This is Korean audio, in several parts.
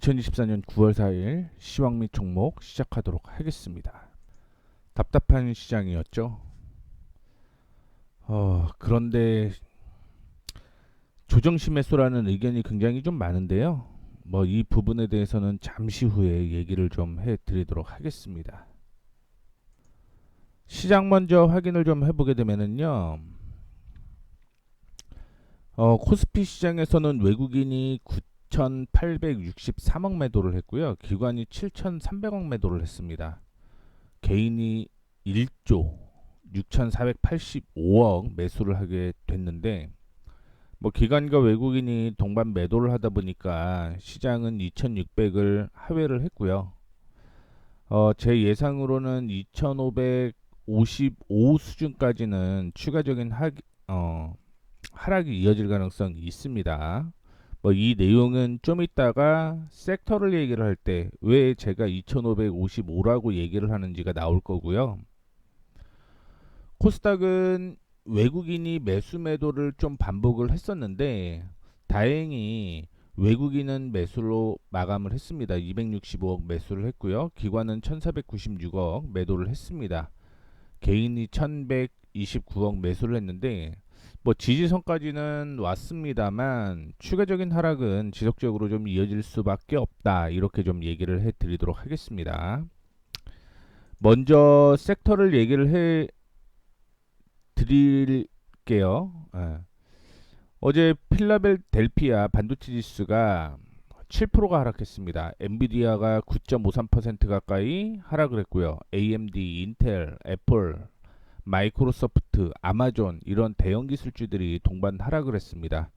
2024년 9월 4일 시황 및 종목 시작하도록 하겠습니다. 답답한 시장이었죠. 어, 그런데 조정시 매수라는 의견이 굉장히 좀 많은데요. 뭐 이 부분에 대해서는 잠시 후에 얘기를 좀 해드리도록 하겠습니다. 시장 먼저 확인을 좀 해보게 되면은요. 어, 코스피 시장에서는 외국인이 9,863억 매도를 했고요. 기관이 7,300억 매도를 했습니다. 개인이 1조 6,485억 매수를 하게 됐는데 뭐 기관과 외국인이 동반 매도를 하다 보니까 시장은 2,600을 하회를 했고요. 어, 제 예상으로는 2,555 수준까지는 추가적인 하, 어, 하락이 이어질 가능성이 있습니다. 뭐 이 내용은 좀 이따가 섹터를 얘기를 할 때 왜 제가 2555라고 얘기를 하는지가 나올 거고요. 코스닥은 외국인이 매수 매도를 좀 반복을 했었는데 다행히 외국인은 매수로 마감을 했습니다. 265억 매수를 했고요. 기관은 1496억 매도를 했습니다. 개인이 1129억 매수를 했는데 뭐 지지선까지는 왔습니다만 추가적인 하락은 지속적으로 좀 이어질 수밖에 없다 이렇게 좀 얘기를 해 드리도록 하겠습니다. 먼저 섹터를 얘기를 해 드릴게요. 예. 어제 필라델피아 반도체 지수가 7%가 하락했습니다. 엔비디아가 9.53% 가까이 하락을 했고요. AMD, 인텔, 애플, 마이크로소프트, 아마존 이런 대형 기술주들이 동반 하락을 했습니다.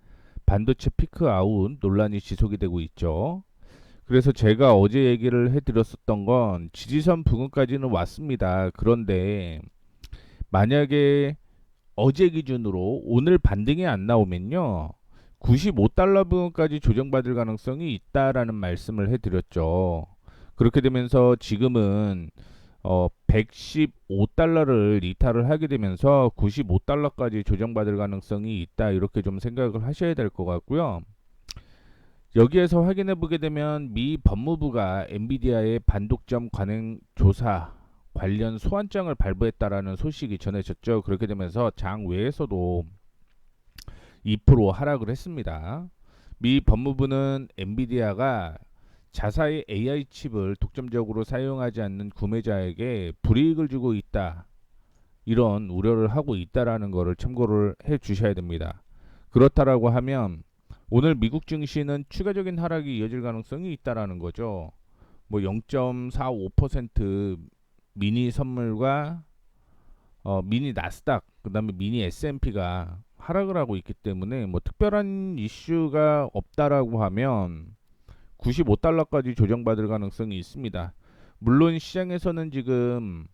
반도체 피크 아웃 논란이 지속이 되고 있죠. 그래서 제가 어제 얘기를 해드렸었던 건 지지선 부근까지는 왔습니다. 그런데 만약에 어제 기준으로 오늘 반등이 안 나오면요. 95달러 부근까지 조정받을 가능성이 있다라는 말씀을 해드렸죠. 그렇게 되면서 지금은 어 115달러를 이탈을 하게 되면서 95달러까지 조정받을 가능성이 있다 이렇게 좀 생각을 하셔야 될 것 같고요. 여기에서 확인해 보게 되면 미 법무부가 엔비디아의 반독점 관행 조사 관련 소환장을 발부했다라는 소식이 전해졌죠. 그렇게 되면서 장 외에서도 2% 하락을 했습니다. 미 법무부는 엔비디아가 자사의 AI 칩을 독점적으로 사용하지 않는 구매자에게 불이익을 주고 있다. 이런 우려를 하고 있다라는 것을 참고를 해 주셔야 됩니다. 그렇다라고 하면 오늘 미국 증시는 추가적인 하락이 이어질 가능성이 있다라는 거죠. 뭐 0.45% 미니 선물과 어, 미니 나스닥 그다음에 미니 S&P가 하락을 하고 있기 때문에 뭐 특별한 이슈가 없다라고 하면 95달러까지 조정받을 가능성이 있습니다. 물론 시장에서는 지금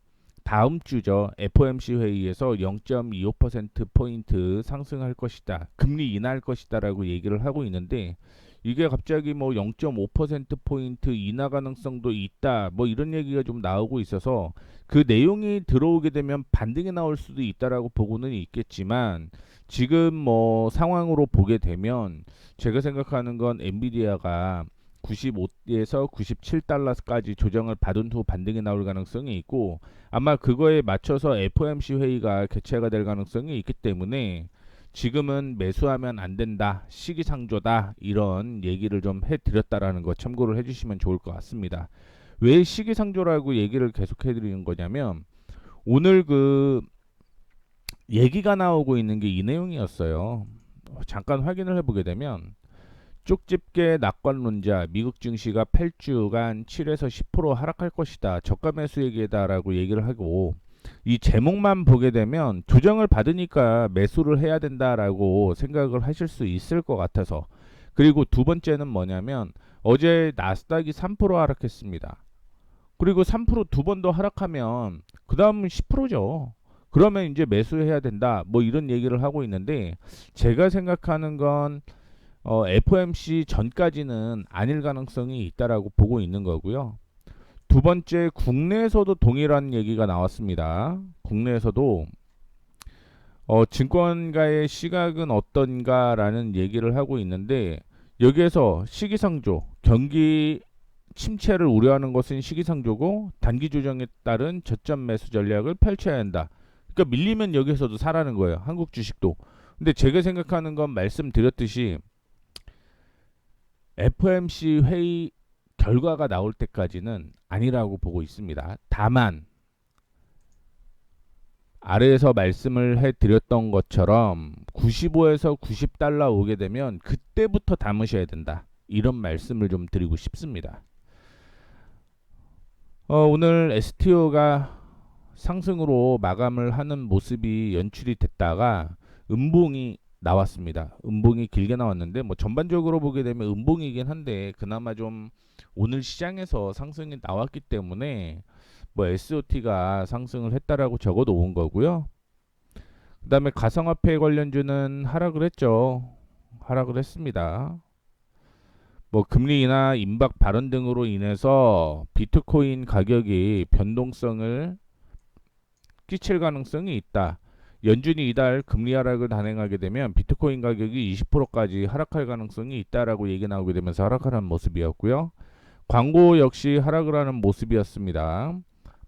다음 주죠. FOMC 회의에서 0.25% 포인트 상승할 것이다. 금리 인하할 것이다라고 얘기를 하고 있는데 이게 갑자기 뭐 0.5% 포인트 인하 가능성도 있다. 뭐 이런 얘기가 좀 나오고 있어서 그 내용이 들어오게 되면 반등이 나올 수도 있다라고 보고는 있겠지만 지금 뭐 상황으로 보게 되면 제가 생각하는 건 엔비디아가 95에서 97달러까지 조정을 받은 후 반등이 나올 가능성이 있고 아마 그거에 맞춰서 FOMC 회의가 개최가 될 가능성이 있기 때문에 지금은 매수하면 안 된다 시기상조다 이런 얘기를 좀 해드렸다라는 거 참고를 해주시면 좋을 것 같습니다. 왜 시기상조라고 얘기를 계속 해드리는 거냐면 오늘 그 얘기가 나오고 있는 게 이 내용이었어요. 잠깐 확인을 해보게 되면 쪽집게 낙관론자 미국 증시가 8주간 7에서 10% 하락할 것이다. 저가 매수 얘기다라고 얘기를 하고 이 제목만 보게 되면 조정을 받으니까 매수를 해야 된다라고 생각을 하실 수 있을 것 같아서 그리고 두 번째는 뭐냐면 어제 나스닥이 3% 하락했습니다. 그리고 3%두 번 더 하락하면 그 다음은 10%죠. 그러면 이제 매수해야 된다. 뭐 이런 얘기를 하고 있는데 제가 생각하는 건 어, FOMC 전까지는 아닐 가능성이 있다라고 보고 있는 거고요. 두 번째 국내에서도 동일한 얘기가 나왔습니다. 국내에서도 어, 증권가의 시각은 어떤가라는 얘기를 하고 있는데 여기에서 시기상조 경기 침체를 우려하는 것은 시기상조고 단기 조정에 따른 저점 매수 전략을 펼쳐야 한다. 그러니까 밀리면 여기서도 사라는 거예요. 한국 주식도. 근데 제가 생각하는 건 말씀드렸듯이 FMC 회의 결과가 나올 때까지는 아니라고 보고 있습니다. 다만 아래에서 말씀을 해드렸던 것처럼 95에서 90달러 오게 되면 그때부터 담으셔야 된다. 이런 말씀을 좀 드리고 싶습니다. 어, 오늘 STO가 상승으로 마감을 하는 모습이 연출이 됐다가 음봉이 나왔습니다. 음봉이 길게 나왔는데 뭐 전반적으로 보게 되면 음봉이긴 한데 그나마 좀 오늘 시장에서 상승이 나왔기 때문에 뭐 SOT가 상승을 했다라고 적어 놓은 거고요. 그 다음에 가상화폐 관련주는 하락을 했죠. 하락을 했습니다. 뭐 금리 인하 임박 발언 등으로 인해서 비트코인 가격이 변동성을 끼칠 가능성이 있다. 연준이 이달 금리 하락을 단행하게 되면 비트코인 가격이 20%까지 하락할 가능성이 있다라고 얘기 나오게 되면서 하락하는 모습이었고요. 광고 역시 하락을 하는 모습이었습니다.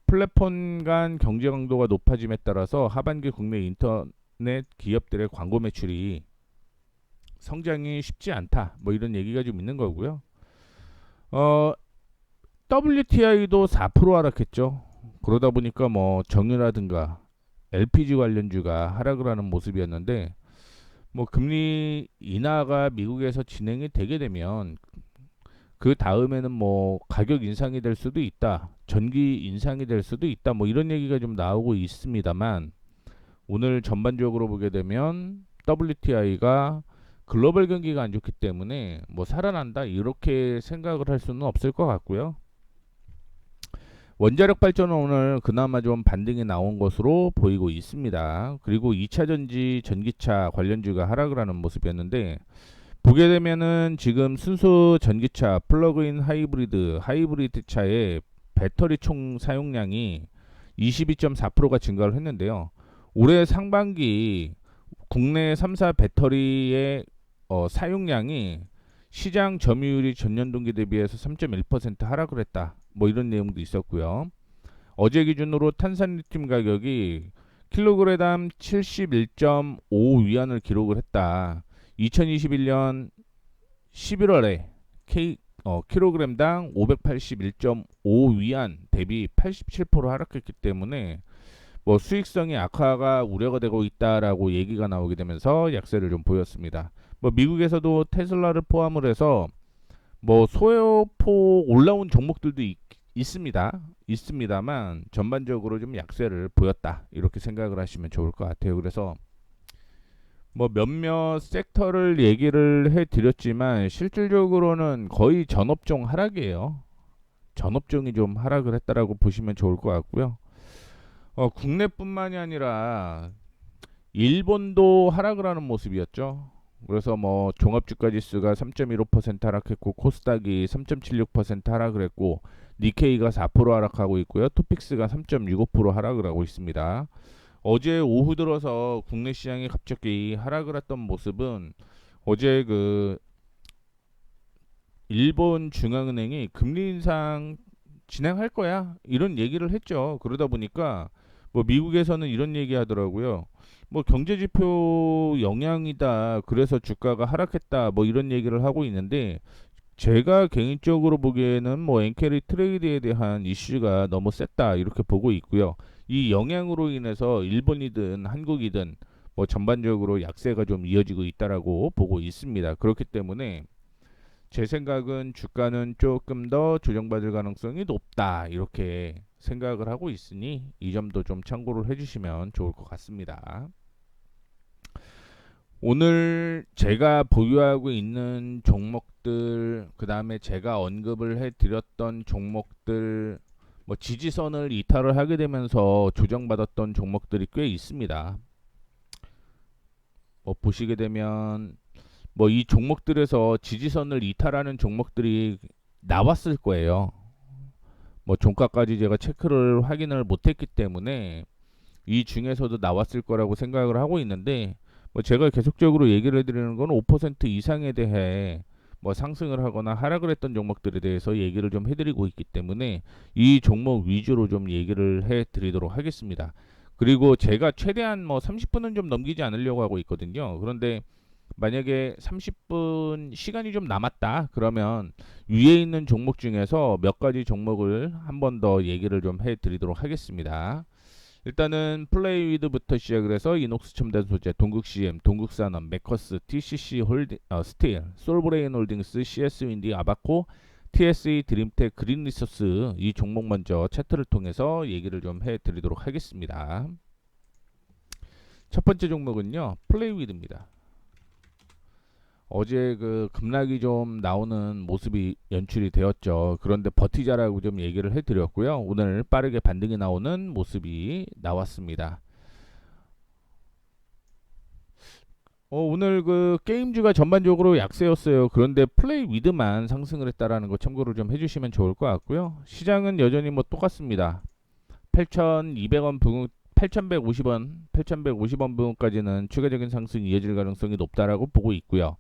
플랫폼 간 경제 강도가 높아짐에 따라서 하반기 국내 인터넷 기업들의 광고 매출이 성장이 쉽지 않다. 뭐 이런 얘기가 좀 있는 거고요. 어, WTI도 4% 하락했죠. 그러다 보니까 뭐 정유라든가 LPG 관련주가 하락을 하는 모습이었는데 뭐 금리 인하가 미국에서 진행이 되게 되면 그 다음에는 뭐 가격 인상이 될 수도 있다. 전기 인상이 될 수도 있다. 뭐 이런 얘기가 좀 나오고 있습니다만 오늘 전반적으로 보게 되면 WTI가 글로벌 경기가 안 좋기 때문에 뭐 살아난다 이렇게 생각을 할 수는 없을 것 같고요. 원자력 발전은 오늘 그나마 좀 반등이 나온 것으로 보이고 있습니다. 그리고 2차 전지 전기차 관련주가 하락을 하는 모습이었는데 보게 되면은 지금 순수 전기차 플러그인 하이브리드 하이브리드 차의 배터리 총 사용량이 22.4%가 증가를 했는데요. 올해 상반기 국내 3사 배터리의 어, 사용량이 시장 점유율이 전년 동기 대비해서 3.1% 하락을 했다. 뭐 이런 내용도 있었고요. 어제 기준으로 탄산 리튬 가격이 킬로그램당 71.5 위안을 기록을 했다. 2021년 11월에 K 어, 킬로그램당 581.5 위안 대비 87% 하락했기 때문에 뭐 수익성이 악화가 우려가 되고 있다라고 얘기가 나오게 되면서 약세를 좀 보였습니다. 뭐 미국에서도 테슬라를 포함을 해서 뭐 소요포 올라온 종목들도 있, 있습니다. 있습니다만 전반적으로 좀 약세를 보였다. 이렇게 생각을 하시면 좋을 것 같아요. 그래서 뭐 몇몇 섹터를 얘기를 해 드렸지만 실질적으로는 거의 전업종 하락이에요. 전업종이 좀 하락을 했다라고 보시면 좋을 것 같고요. 어, 국내뿐만이 아니라 일본도 하락을 하는 모습이었죠. 그래서 뭐 종합 주가 지수가 3.15% 하락했고 코스닥이 3.76% 하락을 했고 니케이가 4% 하락하고 있고요. 토픽스가 3.65% 하락을 하고 있습니다. 어제 오후 들어서 국내 시장이 갑자기 하락을 했던 모습은 어제 그 일본 중앙은행이 금리 인상 진행할 거야 이런 얘기를 했죠. 그러다 보니까 뭐 미국에서는 이런 얘기 하더라고요. 뭐 경제 지표 영향이다. 그래서 주가가 하락했다. 뭐 이런 얘기를 하고 있는데 제가 개인적으로 보기에는 뭐 엔캐리 트레이드에 대한 이슈가 너무 셌다 이렇게 보고 있고요. 이 영향으로 인해서 일본이든 한국이든 뭐 전반적으로 약세가 좀 이어지고 있다라고 보고 있습니다. 그렇기 때문에 제 생각은 주가는 조금 더 조정받을 가능성이 높다 이렇게 생각을 하고 있으니 이 점도 좀 참고를 해주시면 좋을 것 같습니다. 오늘 제가 보유하고 있는 종목들 그 다음에 제가 언급을 해드렸던 종목들 뭐 지지선을 이탈을 하게 되면서 조정받았던 종목들이 꽤 있습니다. 뭐 보시게 되면 뭐 이 종목들에서 지지선을 이탈하는 종목들이 나왔을 거예요. 뭐 종가까지 제가 체크를 확인을 못했기 때문에 이 중에서도 나왔을 거라고 생각을 하고 있는데 뭐 제가 계속적으로 얘기를 해드리는 건 5% 이상에 대해 뭐 상승을 하거나 하락을 했던 종목들에 대해서 얘기를 좀 해드리고 있기 때문에 이 종목 위주로 좀 얘기를 해드리도록 하겠습니다. 그리고 제가 최대한 뭐 30분은 좀 넘기지 않으려고 하고 있거든요. 그런데 만약에 30분 시간이 좀 남았다 그러면 위에 있는 종목 중에서 몇 가지 종목을 한 번 더 얘기를 좀 해드리도록 하겠습니다. 일단은 플레이위드부터 시작을 해서 이녹스 첨단 소재, 동국CM, 동국산업, 메커스, TCC 홀딩, 어, 스틸, 솔브레인 홀딩스, CS 윈디, 아바코, TSE, 드림텍, 그린 리소스 이 종목 먼저 차트를 통해서 얘기를 좀 해드리도록 하겠습니다. 첫 번째 종목은요 플레이위드입니다. 어제 그 급락이 좀 나오는 모습이 연출이 되었죠. 그런데 버티자라고 좀 얘기를 해드렸고요. 오늘 빠르게 반등이 나오는 모습이 나왔습니다. 어, 오늘 그 게임주가 전반적으로 약세였어요. 그런데 플레이 위드만 상승을 했다라는 거 참고를 좀 해주시면 좋을 것 같고요. 시장은 여전히 뭐 똑같습니다. 8,200원 부근 8,150원, 8,150원 부근까지는 추가적인 상승이 이어질 가능성이 높다라고 보고 있고요.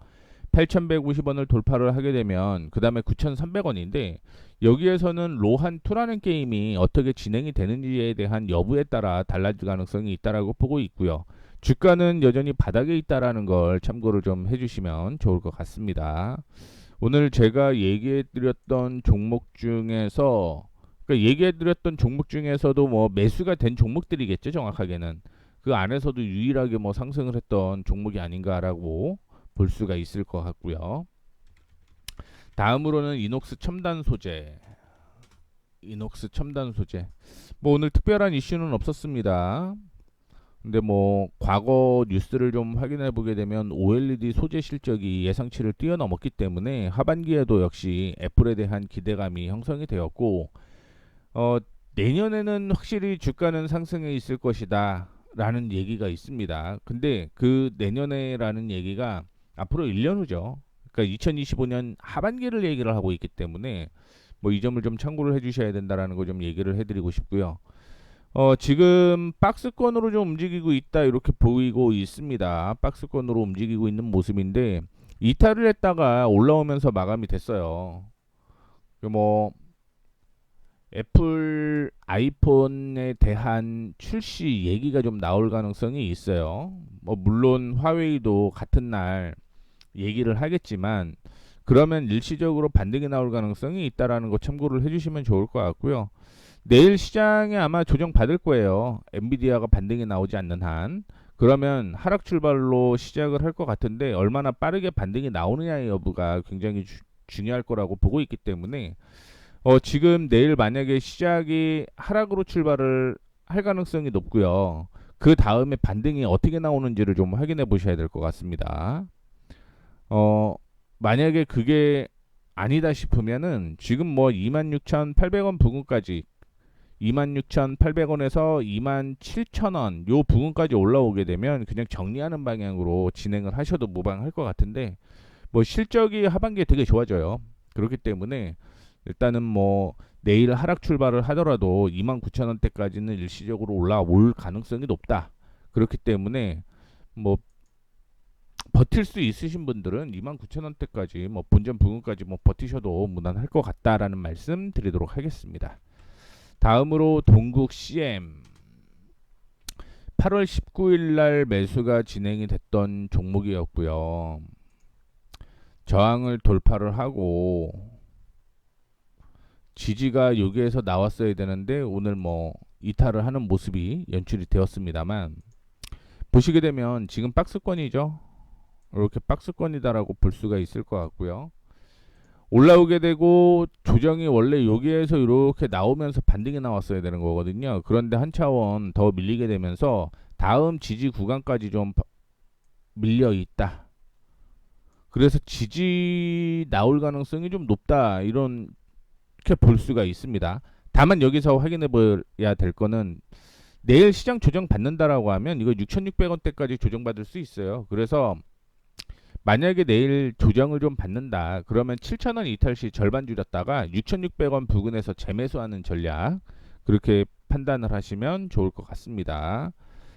8,150원을 돌파를 하게 되면 그 다음에 9,300원인데 여기에서는 로한 2라는 게임이 어떻게 진행이 되는지에 대한 여부에 따라 달라질 가능성이 있다라고 보고 있고요. 주가는 여전히 바닥에 있다라는 걸 참고를 좀 해주시면 좋을 것 같습니다. 오늘 제가 얘기해 드렸던 종목 중에서 그러니까 얘기해 드렸던 종목 중에서도 뭐 매수가 된 종목들이겠죠 정확하게는 그 안에서도 유일하게 뭐 상승을 했던 종목이 아닌가라고 볼 수가 있을 것 같고요. 다음으로는 이녹스 첨단 소재. 이녹스 첨단 소재. 뭐 오늘 특별한 이슈는 없었습니다. 근데 뭐 과거 뉴스를 좀 확인해 보게 되면 OLED 소재 실적이 예상치를 뛰어넘었기 때문에 하반기에도 역시 애플에 대한 기대감이 형성이 되었고 어 내년에는 확실히 주가는 상승해 있을 것이다 라는 얘기가 있습니다. 근데 그 내년에라는 얘기가 앞으로 1년 후죠. 그러니까 2025년 하반기를 얘기를 하고 있기 때문에 뭐 이 점을 좀 참고를 해주셔야 된다라는 거 좀 얘기를 해드리고 싶고요. 어 지금 박스권으로 좀 움직이고 있다 이렇게 보이고 있습니다. 박스권으로 움직이고 있는 모습인데 이탈을 했다가 올라오면서 마감이 됐어요. 뭐 애플 아이폰에 대한 출시 얘기가 좀 나올 가능성이 있어요. 뭐 물론 화웨이도 같은 날 얘기를 하겠지만 그러면 일시적으로 반등이 나올 가능성이 있다라는 거 참고를 해주시면 좋을 것 같고요. 내일 시장에 아마 조정 받을 거예요. 엔비디아가 반등이 나오지 않는 한. 그러면 하락 출발로 시작을 할 것 같은데 얼마나 빠르게 반등이 나오느냐의 여부가 굉장히 주, 중요할 거라고 보고 있기 때문에 어, 지금 내일 만약에 시작이 하락으로 출발을 할 가능성이 높고요. 그 다음에 반등이 어떻게 나오는지를 좀 확인해 보셔야 될 것 같습니다. 어, 만약에 그게 아니다 싶으면은 지금 뭐 26,800원 부근까지 26,800원에서 27,000원 요 부근까지 올라오게 되면 그냥 정리하는 방향으로 진행을 하셔도 무방할 것 같은데 뭐 실적이 하반기에 되게 좋아져요. 그렇기 때문에 일단은 뭐 내일 하락 출발을 하더라도 29,000원대까지는 일시적으로 올라올 가능성이 높다. 그렇기 때문에 뭐 버틸 수 있으신 분들은 29,000원대까지 뭐 본전 부근까지 뭐 버티셔도 무난할 것 같다라는 말씀 드리도록 하겠습니다. 다음으로 동국 CM 8월 19일 날 매수가 진행이 됐던 종목이었고요. 저항을 돌파를 하고 지지가 여기에서 나왔어야 되는데 오늘 뭐 이탈을 하는 모습이 연출이 되었습니다만 보시게 되면 지금 박스권이죠. 이렇게 박스권이다라고 볼 수가 있을 것 같고요. 올라오게 되고 조정이 원래 여기에서 이렇게 나오면서 반등이 나왔어야 되는 거거든요. 그런데 한 차원 더 밀리게 되면서 다음 지지 구간까지 좀 밀려 있다. 그래서 지지 나올 가능성이 좀 높다. 이런 이렇게 볼 수가 있습니다. 다만 여기서 확인해 봐야 될 거는 내일 시장 조정 받는다라고 하면 이거 6,600원대까지 조정받을 수 있어요. 그래서 만약에 내일 조정을 좀 받는다. 그러면 7,000원 이탈 시 절반 줄였다가 6,600원 부근에서 재매수하는 전략 그렇게 판단을 하시면 좋을 것 같습니다.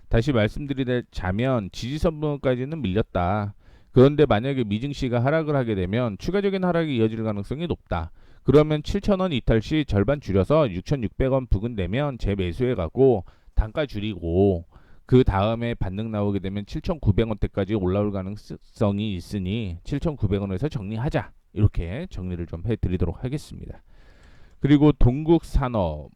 다시 말씀드리자면 지지선 부분까지는 밀렸다. 그런데 만약에 미증시가 하락을 하게 되면 추가적인 하락이 이어질 가능성이 높다. 그러면 7,000원 이탈 시 절반 줄여서 6,600원 부근 되면 재매수해 가고 단가 줄이고 그 다음에 반등 나오게 되면 7,900원대까지 올라올 가능성이 있으니 7,900원에서 정리하자. 이렇게 정리를 좀 해 드리도록 하겠습니다. 그리고 동국산업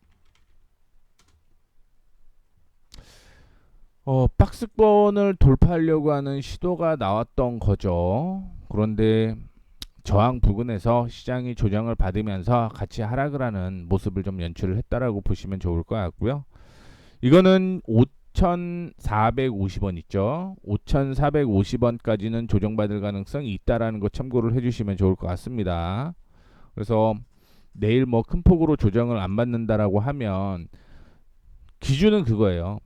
어, 박스권을 돌파하려고 하는 시도가 나왔던 거죠. 그런데 저항 부근에서 시장이 조정을 받으면서 같이 하락을 하는 모습을 좀 연출을 했다라고 보시면 좋을 것 같고요. 이거는 5,450원 있죠. 5,450원까지는 조정받을 가능성이 있다라는 거 참고를 해주시면 좋을 것 같습니다. 그래서 내일 뭐 큰 폭으로 조정을 안 받는다라고 하면 기준은 그거예요.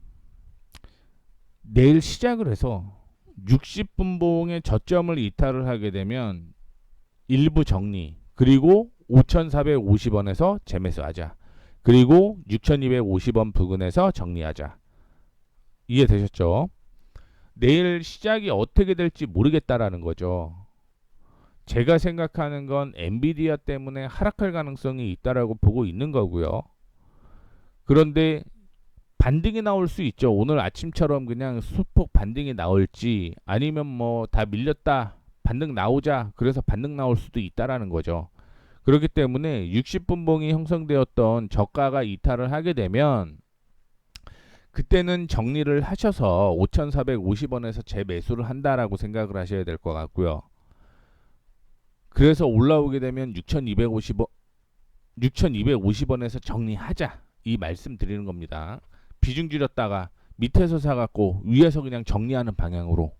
내일 시작을 해서 60분봉의 저점을 이탈을 하게 되면 일부 정리 그리고 5,450원에서 재매수하자. 그리고 6,250원 부근에서 정리하자. 이해되셨죠? 내일 시작이 어떻게 될지 모르겠다라는 거죠. 제가 생각하는 건 엔비디아 때문에 하락할 가능성이 있다라고 보고 있는 거고요. 그런데 반등이 나올 수 있죠. 오늘 아침처럼 그냥 수폭 반등이 나올지 아니면 뭐 다 밀렸다 반등 나오자 그래서 반등 나올 수도 있다라는 거죠. 그렇기 때문에 60분봉이 형성되었던 저가가 이탈을 하게 되면 그때는 정리를 하셔서 5,450원에서 재매수를 한다라고 생각을 하셔야 될 것 같고요. 그래서 올라오게 되면 6,250원 6,250원에서 정리하자 이 말씀 드리는 겁니다. 비중 줄였다가 밑에서 사갖고 위에서 그냥 정리하는 방향으로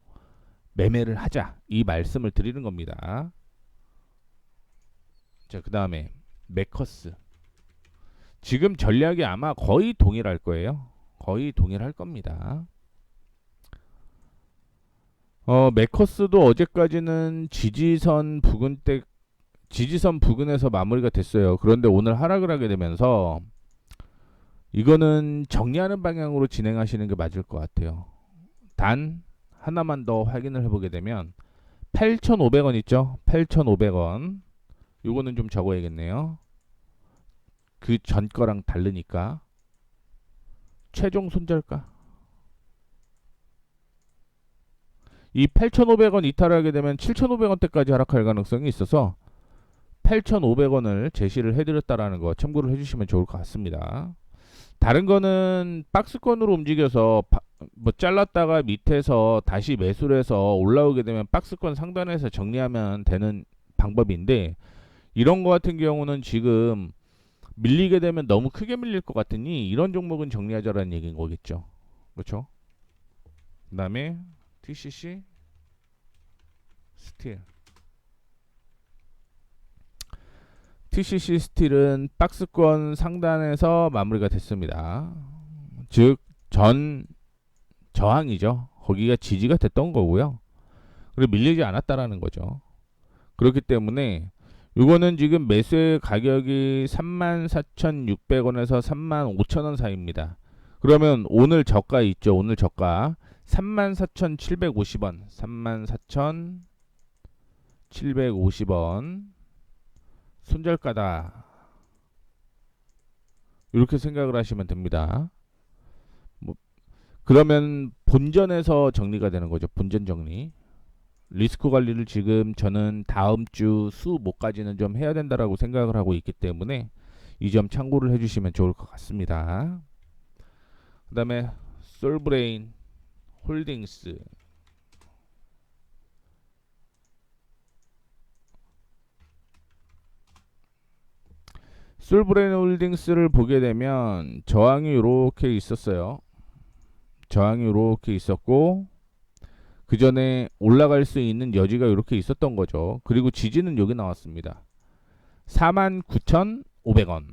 매매를 하자 이 말씀을 드리는 겁니다. 자, 그 다음에 메커스. 지금 전략이 아마 거의 동일할 거예요. 거의 동일할 겁니다. 어, 메커스도 어제까지는 지지선 부근 때 지지선 부근에서 마무리가 됐어요. 그런데 오늘 하락을 하게 되면서 이거는 정리하는 방향으로 진행하시는 게 맞을 것 같아요. 단 하나만 더 확인을 해보게 되면 8,500원 있죠? 8,500원. 요거는 좀 적어야겠네요. 그 전 거랑 다르니까. 최종 손절가. 이 8,500원 이탈하게 되면 7,500원대까지 하락할 가능성이 있어서 8,500원을 제시를 해드렸다라는 거 참고를 해주시면 좋을 것 같습니다. 다른 거는 박스권으로 움직여서 바, 뭐 잘랐다가 밑에서 다시 매수를 해서 올라오게 되면 박스권 상단에서 정리하면 되는 방법인데 이런 거 같은 경우는 지금 밀리게 되면 너무 크게 밀릴 것 같으니 이런 종목은 정리하자라는 얘기인 거겠죠. 그렇죠? 그다음에 TCC 스틸 TCC 스틸은 박스권 상단에서 마무리가 됐습니다. 즉 전 저항이죠. 거기가 지지가 됐던 거고요. 그리고 밀리지 않았다라는 거죠. 그렇기 때문에 이거는 지금 매수의 가격이 34,600원에서 35,000원 사이입니다. 그러면 오늘 저가 있죠. 오늘 저가 34,750원, 34,750원 손절가다. 이렇게 생각을 하시면 됩니다. 뭐 그러면 본전에서 정리가 되는 거죠. 본전 정리. 리스크 관리를 지금 저는 다음 주 수 목까지는 좀 해야 된다라고 생각을 하고 있기 때문에 이 점 참고를 해주시면 좋을 것 같습니다. 그 다음에 솔브레인 홀딩스 솔브레인 홀딩스를 보게 되면 저항이 이렇게 있었어요. 저항이 이렇게 있었고 그 전에 올라갈 수 있는 여지가 이렇게 있었던 거죠. 그리고 지지는 여기 나왔습니다. 49,500원.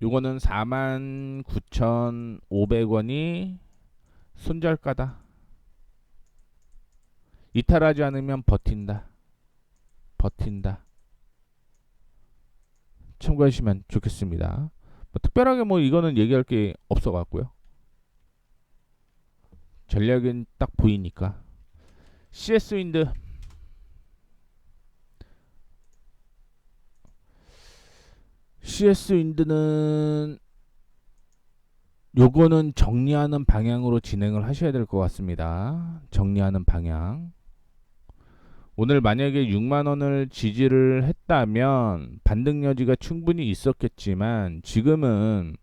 요거는 49,500원이 손절가다. 이탈하지 않으면 버틴다. 버틴다. 참고하시면 좋겠습니다. 뭐 특별하게 뭐 이거는 얘기할 게 없어 갖고요. 전략은 딱 보이니까 CS 윈드 CS 윈드는 요거는 정리하는 방향으로 진행을 하셔야 될 것 같습니다. 정리하는 방향. 오늘 만약에 6만 원을 지지를 했다면 반등 여지가 충분히 있었겠지만 지금은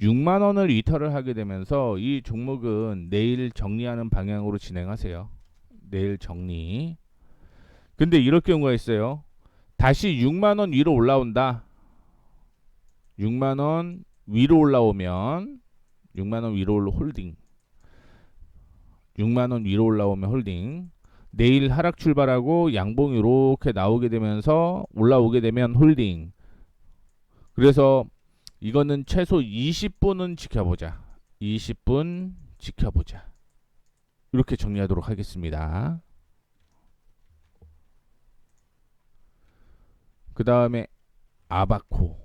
6만 원을 이탈을 하게 되면서 이 종목은 내일 정리하는 방향으로 진행하세요. 내일 정리. 근데 이럴 경우가 있어요. 다시 6만 원 위로 올라온다. 6만 원 위로 올라오면 6만 원 위로 올라 홀딩. 6만 원 위로 올라오면 홀딩. 내일 하락 출발하고 양봉 이렇게 나오게 되면서 올라오게 되면 홀딩. 그래서 이거는 최소 20분은 지켜보자. 20분 지켜보자. 이렇게 정리하도록 하겠습니다. 그 다음에 아바코.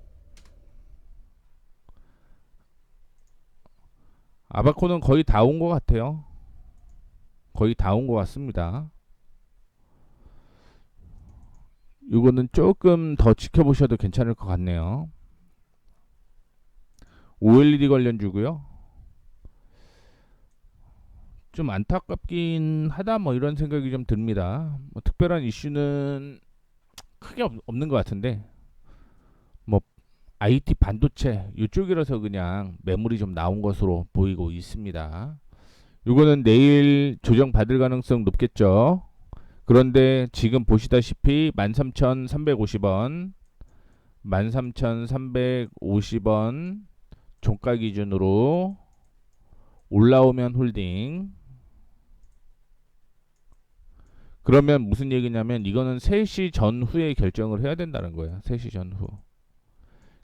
아바코는 거의 다 온 것 같아요. 거의 다 온 것 같습니다. 이거는 조금 더 지켜보셔도 괜찮을 것 같네요. OLED 관련주고요. 좀 안타깝긴 하다 뭐 이런 생각이 좀 듭니다. 뭐 특별한 이슈는 크게 없, 없는 것 같은데 뭐 IT 반도체 이쪽이라서 그냥 매물이 좀 나온 것으로 보이고 있습니다. 이거는 내일 조정 받을 가능성 높겠죠. 그런데 지금 보시다시피 13,350원, 13,350원 종가 기준으로 올라오면 홀딩. 그러면 무슨 얘기냐면 이거는 3시 전후에 결정을 해야 된다는 거예요. 3시 전후.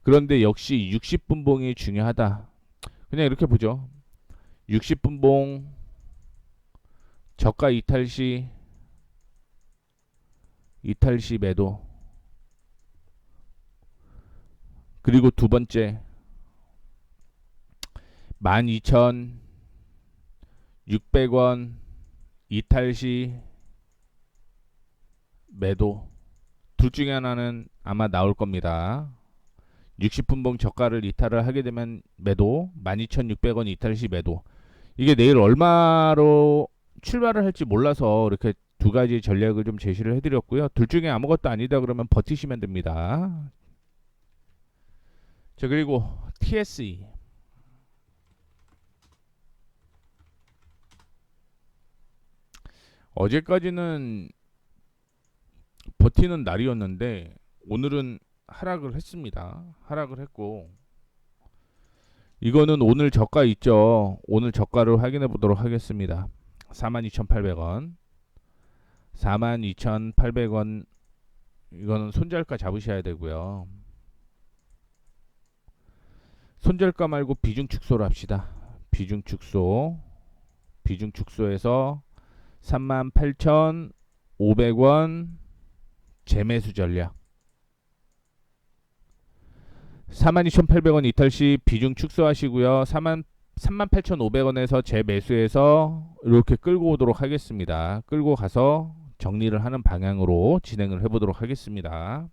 그런데 역시 60분 봉이 중요하다. 그냥 이렇게 보죠. 60분 봉 저가 이탈 시 이탈 시 매도 그리고 두 번째 12,600원 이탈 시 매도 둘 중에 하나는 아마 나올 겁니다. 60분봉 저가를 이탈을 하게 되면 매도 12,600원 이탈 시 매도 이게 내일 얼마로 출발을 할지 몰라서 이렇게 두 가지 전략을 좀 제시를 해드렸고요. 둘 중에 아무것도 아니다 그러면 버티시면 됩니다. 자 그리고 TSE 어제까지는 버티는 날이었는데 오늘은 하락을 했습니다. 하락을 했고 이거는 오늘 저가 있죠. 오늘 저가를 확인해 보도록 하겠습니다. 42,800원 42,800원 이거는 손절가 잡으셔야 되고요. 손절가 말고 비중 축소를 합시다. 비중 축소 비중 축소해서 38,500원 재매수 전략 42,800원 이탈 시 비중 축소하시고요. 4만 38,500원에서 재매수해서 이렇게 끌고 오도록 하겠습니다. 끌고 가서 정리를 하는 방향으로 진행을 해보도록 하겠습니다.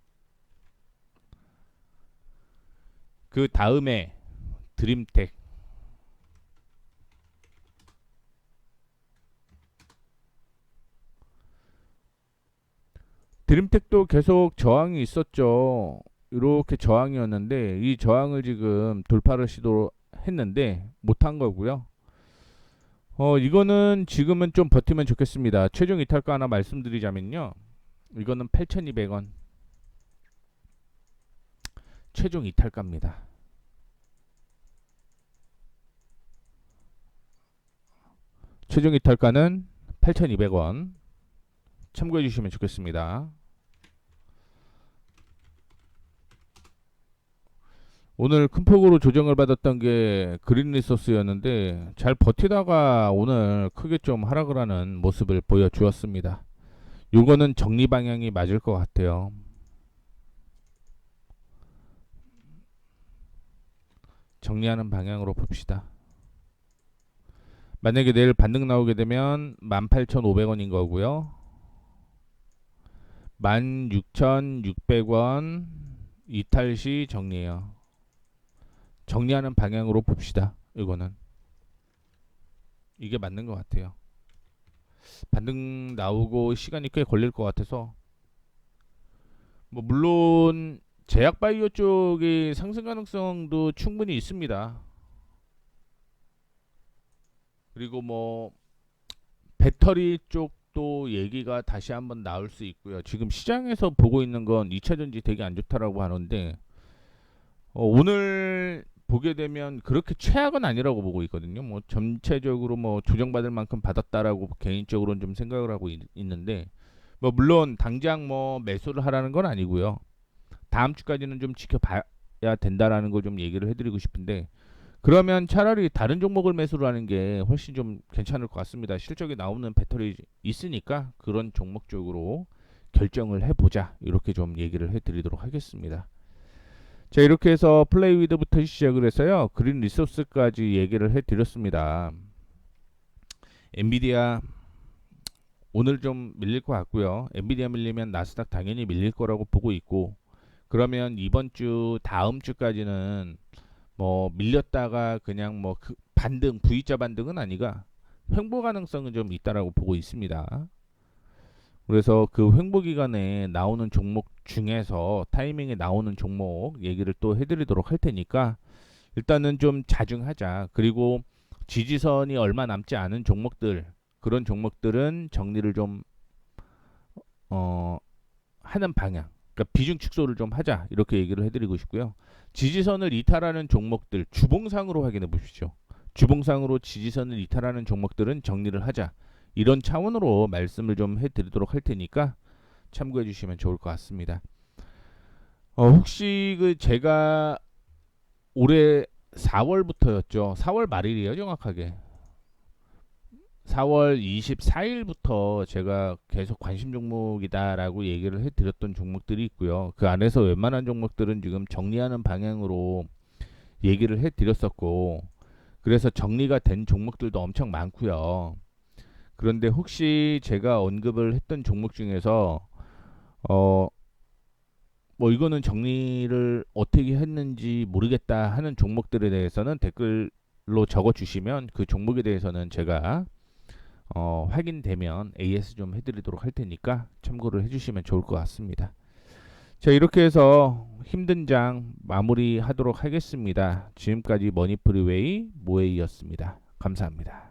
그 다음에 드림텍 드림텍도 계속 저항이 있었죠. 이렇게 저항이었는데 이 저항을 지금 돌파를 시도했는데 못한 거고요. 어 이거는 지금은 좀 버티면 좋겠습니다. 최종 이탈가 하나 말씀드리자면요. 이거는 8,200원. 최종 이탈가입니다. 최종 이탈가는 8,200원. 참고해 주시면 좋겠습니다. 오늘 큰 폭으로 조정을 받았던 게 그린 리소스였는데 잘 버티다가 오늘 크게 좀 하락을 하는 모습을 보여주었습니다. 요거는 정리 방향이 맞을 것 같아요. 정리하는 방향으로 봅시다. 만약에 내일 반등 나오게 되면 18,500원인 거고요. 16,600원 이탈 시 정리해요. 정리하는 방향으로 봅시다. 이거는 이게 맞는 것 같아요. 반등 나오고 시간이 꽤 걸릴 것 같아서 뭐 물론 제약 바이오 쪽의 상승 가능성도 충분히 있습니다. 그리고 뭐 배터리 쪽도 얘기가 다시 한번 나올 수 있고요. 지금 시장에서 보고 있는 건 2차 전지 되게 안 좋다라고 하는데 어, 오늘 보게 되면 그렇게 최악은 아니라고 보고 있거든요. 뭐 전체적으로 뭐 조정받을 만큼 받았다라고 개인적으로는 좀 생각을 하고 있, 있는데 뭐 물론 당장 뭐 매수를 하라는 건 아니고요. 다음 주까지는 좀 지켜봐야 된다라는 거좀 얘기를 해드리고 싶은데 그러면 차라리 다른 종목을 매수를 하는 게 훨씬 좀 괜찮을 것 같습니다. 실적이 나오는 배터리 있으니까 그런 종목 쪽으로 결정을 해보자 이렇게 좀 얘기를 해드리도록 하겠습니다. 자 이렇게 해서 플레이 위드부터 시작을 해서요 그린 리소스까지 얘기를 해드렸습니다. 엔비디아 오늘 좀 밀릴 것 같고요. 엔비디아 밀리면 나스닥 당연히 밀릴 거라고 보고 있고 그러면 이번 주 다음 주까지는 뭐 밀렸다가 그냥 뭐 그 반등 V자 반등은 아니가 횡보 가능성은 좀 있다라고 보고 있습니다. 그래서 그 횡보 기간에 나오는 종목 중에서 타이밍에 나오는 종목 얘기를 또 해드리도록 할 테니까 일단은 좀 자중하자. 그리고 지지선이 얼마 남지 않은 종목들 그런 종목들은 정리를 좀 어, 하는 방향. 그러니까 비중 축소를 좀 하자 이렇게 얘기를 해드리고 싶고요. 지지선을 이탈하는 종목들 주봉상으로 확인해 보십시오. 주봉상으로 지지선을 이탈하는 종목들은 정리를 하자 이런 차원으로 말씀을 좀 해드리도록 할 테니까 참고해 주시면 좋을 것 같습니다. 어, 혹시 그 제가 올해 4월부터였죠. 4월 말일이에요, 정확하게. 4월 24일부터 제가 계속 관심 종목이다라고 얘기를 해드렸던 종목들이 있고요. 그 안에서 웬만한 종목들은 지금 정리하는 방향으로 얘기를 해드렸었고, 그래서 정리가 된 종목들도 엄청 많고요. 그런데 혹시 제가 언급을 했던 종목 중에서 어, 뭐 이거는 정리를 어떻게 했는지 모르겠다 하는 종목들에 대해서는 댓글로 적어 주시면 그 종목에 대해서는 제가 어, 확인되면 AS 좀 해드리도록 할 테니까 참고를 해주시면 좋을 것 같습니다. 자 이렇게 해서 힘든 장 마무리하도록 하겠습니다. 지금까지 머니프리웨이 모에이였습니다. 감사합니다.